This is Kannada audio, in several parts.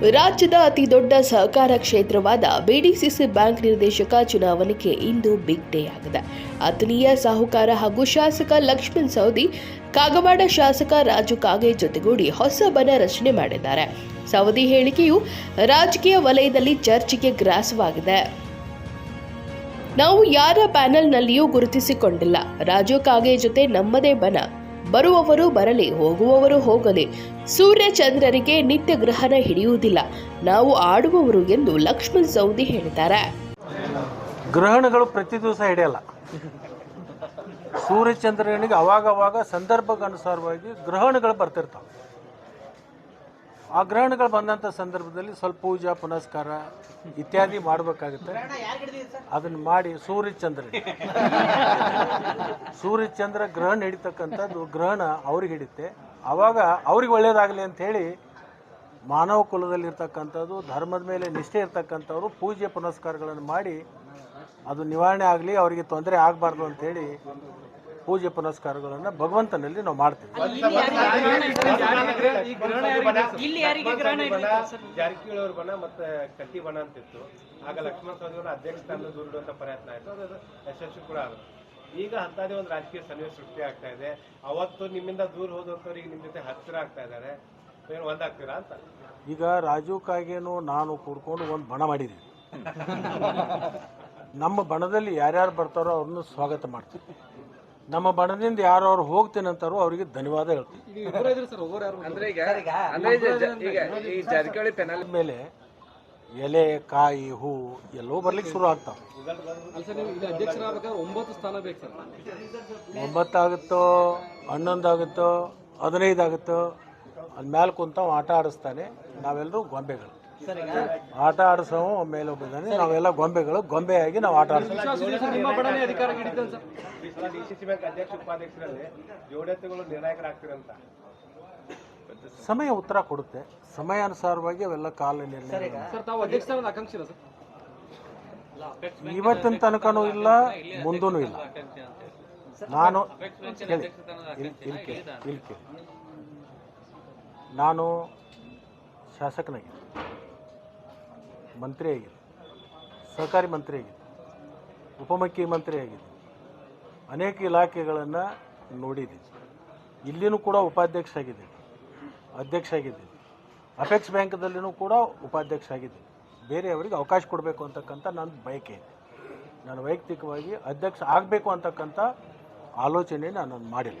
ರಾಜ್ಯದ ಅತಿ ದೊಡ್ಡ ಸಹಕಾರ ಕ್ಷೇತ್ರವಾದ ಬಿಡಿಸಿಸಿ ಬ್ಯಾಂಕ್ ನಿರ್ದೇಶಕ ಚುನಾವಣೆಗೆ ಇಂದು ಬಿಗ್ ಡೇ ಆಗಿದೆ. ಆತ್ಮೀಯ ಸಾಹುಕಾರ ಹಾಗೂ ಶಾಸಕ ಲಕ್ಷ್ಮಣ್ ಸೌದಿ ಕಾಗವಾಡ ಶಾಸಕ ರಾಜು ಕಾಗೆ ಜೊತೆಗೂಡಿ ಹೊಸ ಬನ ರಚನೆ ಮಾಡಿದ್ದಾರೆ. ಸೌದಿ ಹೇಳಿಕೆಯು ರಾಜಕೀಯ ವಲಯದಲ್ಲಿ ಚರ್ಚೆಗೆ ಗ್ರಾಸವಾಗಿದೆ. ನಾವು ಯಾರ ಪ್ಯಾನೆಲ್ನಲ್ಲಿಯೂ ಗುರುತಿಸಿಕೊಂಡಿಲ್ಲ. ರಾಜು ಕಾಗೆ ಜೊತೆ ನಮ್ಮದೇ ಬನ. ಬರುವವರು ಬರಲಿ, ಹೋಗುವವರು ಹೋಗಲಿ. ಸೂರ್ಯ ಚಂದ್ರರಿಗೆ ನಿತ್ಯ ಗ್ರಹಣ ಹಿಡಿಯುವುದಿಲ್ಲ. ನಾವು ಆಡುವವರು ಎಂದು ಲಕ್ಷ್ಮಣ್ ಸೌದಿ ಹೇಳಿದ್ದಾರೆ. ಗ್ರಹಣಗಳು ಪ್ರತಿ ದಿವಸ ಹಿಡಿಯಲ್ಲ. ಸೂರ್ಯಚಂದ್ರನಿಗೆ ಅವಾಗ ಅವಾಗ ಸಂದರ್ಭಕ್ಕನುಸಾರವಾಗಿ ಗ್ರಹಣಗಳು ಬರ್ತಿರ್ತಾವೆ. ಗ್ರಹಣಗಳು ಬಂದಂಥ ಸಂದರ್ಭದಲ್ಲಿ ಸ್ವಲ್ಪ ಪೂಜಾ, ಪುನಸ್ಕಾರ ಇತ್ಯಾದಿ ಮಾಡಬೇಕಾಗುತ್ತೆ. ಅದನ್ನು ಮಾಡಿ ಸೂರ್ಯಚಂದ್ರ ಸೂರ್ಯಚಂದ್ರ ಗ್ರಹಣ ಹಿಡಿತಕ್ಕಂಥದ್ದು ಗ್ರಹಣ ಅವ್ರಿಗೆ ಹಿಡಿತೆ ಆವಾಗ ಅವ್ರಿಗೆ ಒಳ್ಳೇದಾಗಲಿ ಅಂತ ಹೇಳಿ ಮಾನವ ಕುಲದಲ್ಲಿರ್ತಕ್ಕಂಥದ್ದು, ಧರ್ಮದ ಮೇಲೆ ನಿಷ್ಠೆ ಇರ್ತಕ್ಕಂಥವ್ರು ಪೂಜೆ, ಪುನಸ್ಕಾರಗಳನ್ನು ಮಾಡಿ ಅದು ನಿವಾರಣೆ ಆಗಲಿ, ಅವರಿಗೆ ತೊಂದರೆ ಆಗಬಾರ್ದು ಅಂತೇಳಿ ಪೂಜೆ ಪುನಸ್ಕಾರಗಳನ್ನು ಭಗವಂತನಲ್ಲಿ ನಾವು ಮಾಡ್ತೀವಿ. ಜಾರಕಿಹೊಳಿ ಅವ್ರ ಬಣ ಮತ್ತೆ ಕಟ್ಟಿ ಬಣ ಅಂತಿತ್ತು ಆಗ ಲಕ್ಷ್ಮಣ ಸವದಿ ಅವರ ಅಧ್ಯಕ್ಷ ಸ್ಥಾನದ ದೂರಿಡುವಂತ ಪ್ರಯತ್ನ ಆಯ್ತು. ಅದು ಯಶಸ್ವಿ ಕೂಡ ಆಗುತ್ತೆ. ಈಗ ಅಂತದೇ ಒಂದು ರಾಜಕೀಯ ಸನ್ನಿವೇಶ ಸೃಷ್ಟಿ ಆಗ್ತಾ ಇದೆ. ಅವತ್ತು ನಿಮ್ಮಿಂದ ದೂರ ಹೋದಂತವ್ರು ಈಗ ನಿಮ್ ಜೊತೆ ಹತ್ತಿರ ಆಗ್ತಾ ಇದ್ದಾರೆ. ಏನು ಒಂದಾಗ್ತೀರಾ ಅಂತ. ಈಗ ರಾಜು ಕಾಗೇನು ನಾನು ಕೂಡ್ಕೊಂಡು ಒಂದು ಬಣ ಮಾಡಿದ್ದೀವಿ ನಮ್ಮ ಬಣದಲ್ಲಿ ಯಾರ್ಯಾರು ಬರ್ತಾರೋ ಅವ್ರನ್ನ ಸ್ವಾಗತ ಮಾಡ್ತೀವಿ ನಮ್ಮ ಬಣದಿಂದ ಯಾರು ಅವ್ರು ಹೋಗ್ತೀನಿ ಅಂತಾರೋ ಅವರಿಗೆ ಧನ್ಯವಾದ ಹೇಳ್ತೀನಿ. ಅಂದ್ರೆ ಈಗ ಅಂದ್ರೆ ಈಗ ಜ- ಈಗ ಈ ಜಾರಕಿಹೊಳಿ ಪೆನಲ್ ಮೇಲೆ ಎಲೆ ಕಾಯಿ ಹೂ ಎಲ್ಲೋ ಬರ್ಲಿಕ್ಕೆ ಶುರು ಆಗ್ತಾವ. ಒಂಬತ್ತಾಗುತ್ತೋ ಹನ್ನೊಂದಾಗುತ್ತೋ ಆಗುತ್ತೋ ಹದಿನೈದು ಆಗುತ್ತೋ ಅಲ್ಲಿ ಕುಂತಾವ ಆಟ ಆಡಿಸ್ತಾನೆ ನಾವೆಲ್ಲರೂ ಗೊಂಬೆಗಳು. ಆಟ ಆಡಿಸೋ ಮೇಲೆ ಒಬ್ಬಿದ್ದಾನೆ ನಾವೆಲ್ಲ ಗೊಂಬೆಗಳು. ಗೊಂಬೆಯಾಗಿ ನಾವು ಆಟ ಆಡಿಸ್ತೀವಿ ಸಮಯ ಉತ್ತರ ಕೊಡುತ್ತೆ. ಸಮಯಾನುಸಾರವಾಗಿ ಅವೆಲ್ಲ ಕಾಲ ನಿರ್ಣಯ ಇವತ್ತಿನ ತನಕನೂ ಇಲ್ಲ ಮುಂದೂ ಇಲ್ಲ. ನಾನು ಕೇಳಿ ಇಲ್ಲಿ ಕೇಳಿ. ನಾನು ಶಾಸಕನಾಗಿದ್ದೆ ಮಂತ್ರಿ ಸಹಕಾರಿ ಮಂತ್ರಿ ಆಗಿದ್ದೆ ಉಪಮುಖ್ಯಮಂತ್ರಿ ಅನೇಕ ಇಲಾಖೆಗಳನ್ನು ನೋಡಿದ್ದೀನಿ ಇಲ್ಲಿನೂ ಕೂಡ ಉಪಾಧ್ಯಕ್ಷ ಆಗಿದ್ದೀನಿ ಅಧ್ಯಕ್ಷ ಆಗಿದ್ದೀನಿ ಅಪೆಕ್ಸ್ ಬ್ಯಾಂಕ್ದಲ್ಲಿನೂ ಕೂಡ ಉಪಾಧ್ಯಕ್ಷ ಆಗಿದ್ದೀನಿ ಬೇರೆಯವರಿಗೆ ಅವಕಾಶ ಕೊಡಬೇಕು ಅಂತಕ್ಕಂಥ ನನ್ನ ಬಯಕೆ ನಾನು ವೈಯಕ್ತಿಕವಾಗಿ ಅಧ್ಯಕ್ಷ ಆಗಬೇಕು ಅಂತಕ್ಕಂಥ ಆಲೋಚನೆ ನಾನು ಮಾಡಿಲ್ಲ.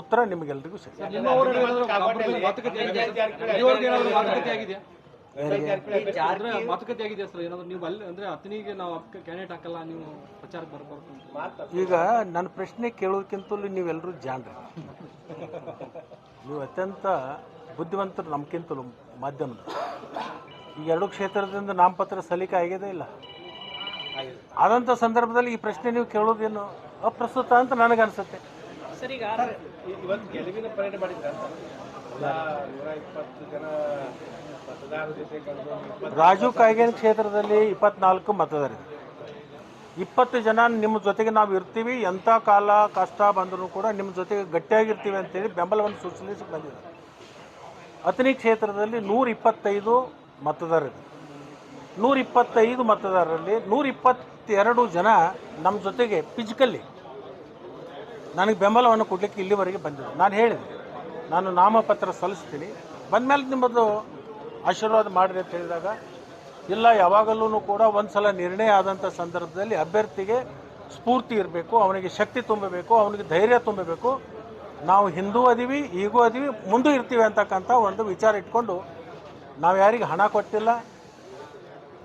ಉತ್ತರ ನಿಮಗೆಲ್ಲರಿಗೂ ಮಾತುಕತೆ ಆಗಿದೆ ಸರ್? ಏನಾದ್ರು ನೀವು ಅಲ್ಲಿ ಅಂದ್ರೆ ಅತನಿಗೆ ನಾವು ಕ್ಯಾಂಡಿಡೇಟ್ ಹಾಕಲ್ಲ ನೀವು ಪ್ರಚಾರಕ್ಕೆ ಬರಬಾರ್ದು ಈಗ ನನ್ನ ಪ್ರಶ್ನೆ ಕೇಳೋದಕ್ಕಿಂತಲೂ ನೀವೆಲ್ಲರೂ ಜಾಣ್ರಿ. ನೀವು ಅತ್ಯಂತ ಬುದ್ಧಿವಂತರು ನಮ್ಗಿಂತಲೂ ಮಾಧ್ಯಮದ ಈ ಎರಡು ಕ್ಷೇತ್ರದಿಂದ ನಾಮಪತ್ರ ಸಲ್ಲಿಕೆ ಆಗಿದೆ ಇಲ್ಲ. ಆದಂಥ ಸಂದರ್ಭದಲ್ಲಿ ಈ ಪ್ರಶ್ನೆ ನೀವು ಕೇಳೋದೇನು ಅಪ್ರಸ್ತುತ ಅಂತ ನನಗನ್ಸುತ್ತೆ. ಸರ್ ಈಗ ಇವತ್ತು ಗೆಲುವಿನ ಪರೇಡ್ ಮಾಡಿದ್ರ ರಾಜು ಕಾಯ್ಗೇನ್ ಕ್ಷೇತ್ರದಲ್ಲಿ ಇಪ್ಪತ್ನಾಲ್ಕು ಮತದಾರರು ಇಪ್ಪತ್ತು ಜನ ನಿಮ್ಮ ಜೊತೆಗೆ ನಾವು ಇರ್ತೀವಿ ಎಂಥ ಕಾಲ ಕಷ್ಟ ಬಂದರೂ ಕೂಡ ನಿಮ್ಮ ಜೊತೆಗೆ ಗಟ್ಟಿಯಾಗಿರ್ತೀವಿ ಅಂತೇಳಿ ಬೆಂಬಲವನ್ನು ಸೂಚಿಸಿ ಬಂದಿದ್ದಾರೆ ಅತನಿ ಕ್ಷೇತ್ರದಲ್ಲಿ ನೂರ ಇಪ್ಪತ್ತೈದು ಮತದಾರರು. ನೂರ ಇಪ್ಪತ್ತೈದು ಮತದಾರರಲ್ಲಿ ನೂರ ಇಪ್ಪತ್ತೆರಡು ಜನ ನಮ್ಮ ಜೊತೆಗೆ ಫಿಸಿಕಲ್ಲಿ ನನಗೆ ಬೆಂಬಲವನ್ನು ಕೊಡಲಿಕ್ಕೆ ಇಲ್ಲಿವರೆಗೆ ಬಂದಿದೆ ನಾನು ಹೇಳಿದೆ, ನಾನು ನಾಮಪತ್ರ ಸಲ್ಲಿಸ್ತೀನಿ. ಬಂದಮೇಲೆ ನಿಮ್ಮದು ಆಶೀರ್ವಾದ ಮಾಡಿರಿ ಅಂತ ಹೇಳಿದಾಗ, ಇಲ್ಲ ಯಾವಾಗಲೂ ಕೂಡ ಒಂದು ಸಲ ನಿರ್ಣಯ ಆದಂಥ ಸಂದರ್ಭದಲ್ಲಿ ಅಭ್ಯರ್ಥಿಗೆ ಸ್ಫೂರ್ತಿ ಇರಬೇಕು, ಅವನಿಗೆ ಶಕ್ತಿ ತುಂಬಬೇಕು, ಅವನಿಗೆ ಧೈರ್ಯ ತುಂಬಬೇಕು. ನಾವು ಹಿಂದೂ ಅದೀವಿ, ಈಗೂ ಅದೀವಿ, ಮುಂದೂ ಇರ್ತೀವಿ ಅಂತಕ್ಕಂಥ ಒಂದು ವಿಚಾರ ಇಟ್ಕೊಂಡು ನಾವು ಯಾರಿಗೆ ಹಣ ಕೊಟ್ಟಿಲ್ಲ,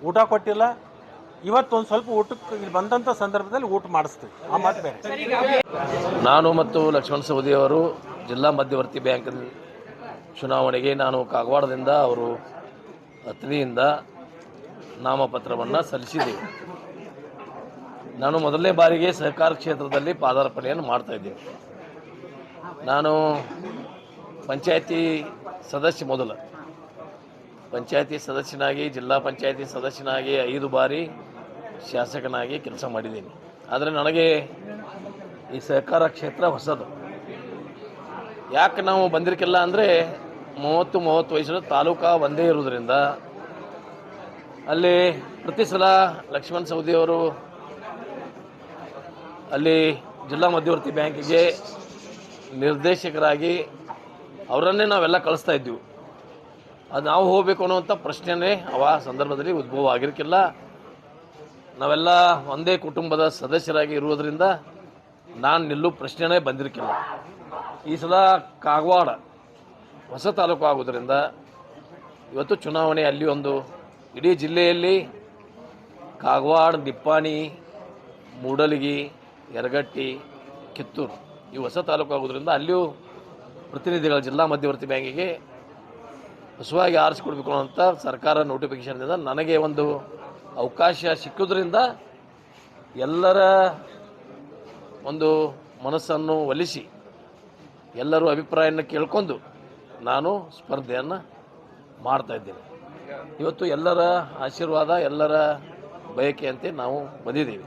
ಊಟ ಕೊಟ್ಟಿಲ್ಲ ಇವತ್ತೊಂದು ಸ್ವಲ್ಪ ಊಟಕ್ಕೆ ಇಲ್ಲಿ ಬಂದಂಥ ಸಂದರ್ಭದಲ್ಲಿ ಊಟ ಮಾಡಿಸ್ತೀವಿ. ಆ ಮಾತು ಬೇರೆ. ನಾನು ಮತ್ತು ಲಕ್ಷ್ಮಣ ಸವದಿ ಅವರು ಜಿಲ್ಲಾ ಮಧ್ಯವರ್ತಿ ಬ್ಯಾಂಕ್ ಚುನಾವಣೆಗೆ ನಾನು ಕಾಗವಾಡದಿಂದ ಅವರು ಅತ್ನಿಯಿಂದ ನಾಮಪತ್ರವನ್ನು ಸಲ್ಲಿಸಿದ್ದೇವೆ. ನಾನು ಮೊದಲನೇ ಬಾರಿಗೆ ಸಹಕಾರ ಕ್ಷೇತ್ರದಲ್ಲಿ ಪಾದಾರ್ಪಣೆಯನ್ನು ಮಾಡ್ತಾ ಇದ್ದೀನಿ. ನಾನು ಪಂಚಾಯತಿ ಸದಸ್ಯ ಮೊದಲು. ಪಂಚಾಯತಿ ಸದಸ್ಯನಾಗಿ, ಜಿಲ್ಲಾ ಪಂಚಾಯತಿ ಸದಸ್ಯನಾಗಿ ಐದು ಬಾರಿ ಶಾಸಕನಾಗಿ ಕೆಲಸ ಮಾಡಿದ್ದೀನಿ. ಆದರೆ ನನಗೆ ಈ ಸಹಕಾರ ಕ್ಷೇತ್ರ ಹೊಸದು. ಯಾಕೆ ನಾವು ಬಂದಿರಕ್ಕಿಲ್ಲ ಅಂದರೆ ಮೂವತ್ತು ಮೂವತ್ತು ವಯಸ್ಸಿನ ತಾಲೂಕಾ ಒಂದೇ ಇರೋದ್ರಿಂದ ಅಲ್ಲಿ ಪ್ರತಿ ಸಲ ಲಕ್ಷ್ಮಣ್ ಸವದಿಯವರು ಅಲ್ಲಿ ಜಿಲ್ಲಾ ಮಧ್ಯವರ್ತಿ ಬ್ಯಾಂಕಿಗೆ ನಿರ್ದೇಶಕರಾಗಿ ಅವರನ್ನೇ ನಾವೆಲ್ಲ ಕಳಿಸ್ತಾ ಇದ್ದೀವಿ ಅದು ನಾವು ಹೋಗಬೇಕು ಅನ್ನುವಂಥ ಪ್ರಶ್ನೆನೇ ಅವ ಸಂದರ್ಭದಲ್ಲಿ ಉದ್ಭವ ಆಗಿರಕ್ಕಿಲ್ಲ ನಾವೆಲ್ಲ ಒಂದೇ ಕುಟುಂಬದ ಸದಸ್ಯರಾಗಿ ಇರುವುದರಿಂದ ನಾನು ನಿಲ್ಲೋ ಪ್ರಶ್ನೆನೇ ಬಂದಿರಕ್ಕಿಲ್ಲ ಈ ಸಲ ಕಾಗವಾಡ ಹೊಸ ತಾಲೂಕು ಆಗೋದ್ರಿಂದ ಇವತ್ತು ಚುನಾವಣೆ ಅಲ್ಲಿ ಒಂದು ಇಡೀ ಜಿಲ್ಲೆಯಲ್ಲಿ ಕಾಗವಾಡ, ನಿಪ್ಪಾಣಿ, ಮೂಡಲಗಿ, ಯರಗಟ್ಟಿ, ಕಿತ್ತೂರು ಈ ಹೊಸ ತಾಲೂಕು ಆಗೋದ್ರಿಂದ ಅಲ್ಲಿಯೂ ಪ್ರತಿನಿಧಿಗಳ ಜಿಲ್ಲಾ ಮಧ್ಯವರ್ತಿ ಬ್ಯಾಂಕಿಗೆ ಹೊಸವಾಗಿ ಆರಿಸ್ಕೊಡ್ಬೇಕು ಅಂತ ಸರ್ಕಾರ ನೋಟಿಫಿಕೇಶನ್ದಿಂದ ನನಗೆ ಒಂದು ಅವಕಾಶ ಸಿಕ್ಕೋದ್ರಿಂದ ಎಲ್ಲರ ಒಂದು ಮನಸ್ಸನ್ನು ಒಲಿಸಿ ಎಲ್ಲರೂ ಅಭಿಪ್ರಾಯನ ಕೇಳ್ಕೊಂಡು ನಾನು ಸ್ಪರ್ಧೆಯನ್ನು ಮಾಡ್ತಾ ಇದ್ದೇನೆ. ಇವತ್ತು ಎಲ್ಲರ ಆಶೀರ್ವಾದ, ಎಲ್ಲರ ಬಯಕೆಯಂತೆ ನಾವು ಬಂದಿದ್ದೀವಿ.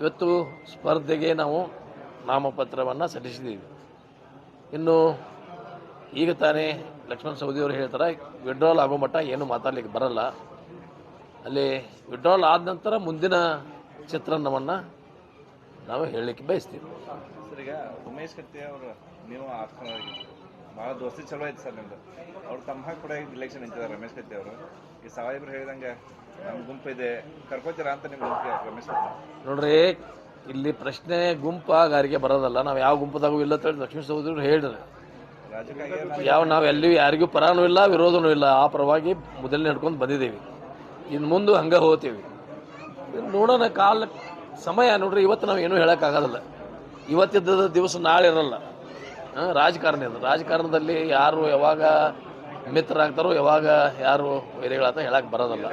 ಇವತ್ತು ಸ್ಪರ್ಧೆಗೆ ನಾವು ನಾಮಪತ್ರವನ್ನು ಸಲ್ಲಿಸಿದ್ದೀವಿ. ಇನ್ನು ಈಗ ತಾನೇ ಲಕ್ಷ್ಮಣ ಸವದಿಯವರು ಹೇಳ್ತಾರೆ ವಿಡ್ರಾಲ್ ಆಗೋ ಮಟ್ಟ ಏನು ಮಾತಾಡ್ಲಿಕ್ಕೆ ಬರಲ್ಲ. ಅಲ್ಲಿ ವಿಡ್ರಾಲ್ ಆದ ನಂತರ ಮುಂದಿನ ಚಿತ್ರಣವನ್ನು ನಾವು ಹೇಳಲಿಕ್ಕೆ ಬಯಸ್ತೀವಿ. ಸರ್ ಈಗ ಉಮೇಶ್ ಕತ್ತಿ ಅವರು ನೀವು ಭಾಳ ದೋಸ್ತಿ ಚಲೋ ಐತೆ ಸರ್ ನಿಮ್ದು. ಅವ್ರು ತಮ್ಮ ಕೂಡ ಇಲೆಕ್ಷನ್ ನಿಂತಿದ್ದಾರೆ ರಮೇಶ್ ಕತ್ತಿ ಅವರು. ಈ ಸಾಹೇಬ್ರು ಹೇಳಿದಂಗೆ ನಮ್ಮ ಗುಂಪು ಇದೆ ಕರ್ಕೋತೀರಾ ಅಂತ ನಿಮ್ಮ ಗುಂಪಿಗೆ ರಮೇಶ್ ಕತ್ತಿ? ನೋಡ್ರಿ ಇಲ್ಲಿ ಪ್ರಶ್ನೆ ಗುಂಪಾಗಾರಿಗೆ ಬರೋದಲ್ಲ ನಾವು ಯಾವ ಗುಂಪದಾಗೂ ಇಲ್ಲ ಅಂತ ಲಕ್ಷ್ಮೀ ಸಹೋದರರು ಹೇಳಿದ್ರೆ. ಯಾವ ನಾವು ಎಲ್ಲಿಯೂ ಯಾರಿಗೂ ಪರಾನೂ ಇಲ್ಲ, ವಿರೋಧನೂ ಇಲ್ಲ. ಆ ಪರವಾಗಿ ಮೊದಲನೇ ನಡ್ಕೊಂಡು ಬಂದಿದ್ದೀವಿ. ಇನ್ನು ಮುಂದೆ ಹಂಗೆ ಹೋಗ್ತೀವಿ. ನೋಡೋಣ ಕಾಲ, ಸಮಯ ನೋಡ್ರಿ, ಇವತ್ತು ನಾವು ಏನೂ ಹೇಳೋಕ್ಕಾಗೋದಿಲ್ಲ ಇವತ್ತಿದ್ದ ದಿವಸ ನಾಳೆ ಇರಲ್ಲ. ರಾಜಕಾರಣ ಇದು ರಾಜಕಾರಣದಲ್ಲಿ ಯಾರು ಯಾವಾಗ ಮಿತ್ರರಾಗ್ತಾರೋ, ಯಾವಾಗ ಯಾರು ವೈರಿಗಳಾಗ್ತಾರೋ ಹೇಳಕ್ಕೆ ಬರೋದಲ್ಲ.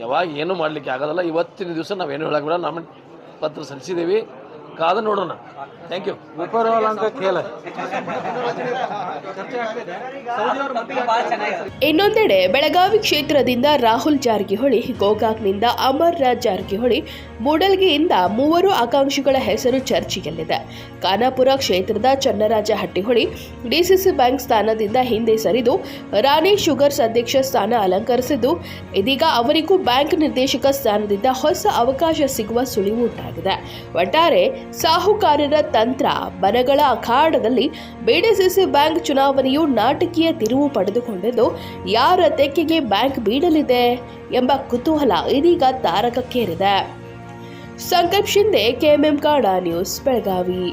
ಯಾವಾಗ ಏನೂ ಮಾಡಲಿಕ್ಕೆ ಆಗೋದಲ್ಲ ಇವತ್ತಿನ ದಿವಸ ನಾವೇನು ಹೇಳಕ್ಕೆ ಬಿಡೋಲ್ಲ. ನಮ್ಮ ಪತ್ರ ಸಲ್ಲಿಸಿದ್ದೀವಿ. ಕಾದ ನೋಡೋಣ. ಥ್ಯಾಂಕ್ ಯು ಇನ್ನೊಂದೆಡೆ ಬೆಳಗಾವಿ ಕ್ಷೇತ್ರದಿಂದ ರಾಹುಲ್ ಜಾರಕಿಹೊಳಿ, ಗೋಕಾಕ್ನಿಂದ ಅಮರ್ ರಾಜ್ ಜಾರಕಿಹೊಳಿ, ಮೂಡಲ್ಗಿಯಿಂದ ಮೂವರು ಆಕಾಂಕ್ಷಿಗಳ ಹೆಸರು ಚರ್ಚೆಯಲ್ಲಿದೆ. ಖಾನಾಪುರ ಕ್ಷೇತ್ರದ ಚನ್ನರಾಜ ಹಟ್ಟಿಹೊಳಿ, ಡಿಸಿಸಿ ಬ್ಯಾಂಕ್ ಸ್ಥಾನದಿಂದ ಹಿಂದೆ ಸರಿದು, ರಾಣಿ ಶುಗರ್ಸ್ ಅಧ್ಯಕ್ಷ ಸ್ಥಾನ ಅಲಂಕರಿಸಿದ್ದು, ಇದೀಗ ಅವರಿಗೂ ಬ್ಯಾಂಕ್ ನಿರ್ದೇಶಕ ಸ್ಥಾನದಿಂದ ಹೊಸ ಅವಕಾಶ ಸಿಗುವ ಸುಳಿವು ಉಂಟಾಗಿದೆ. ಒಟ್ಟಾರೆ ಸಾಹುಕಾರರ ತಂತ್ರ ಬನಗಳ ಅಖಾಡದಲ್ಲಿ ಬಿಡಿಸಿಸಿ ಬ್ಯಾಂಕ್ ಚುನಾವಣೆಯು ನಾಟಕೀಯ ತಿರುವು ಪಡೆದುಕೊಂಡಿದ್ದು ಯಾರ ತೆಕ್ಕೆಗೆ ಬ್ಯಾಂಕ್ ಬೀಳಲಿದೆ ಎಂಬ ಕುತೂಹಲ ಇದೀಗ ತಾರಕಕ್ಕೇರಿದೆ. ಸಂಕಲ್ಪ ಶಿಂದೆ ಕೆಎಂಎಂ ಕಾಡ ನ್ಯೂಸ್, ಬೆಳಗಾವಿ.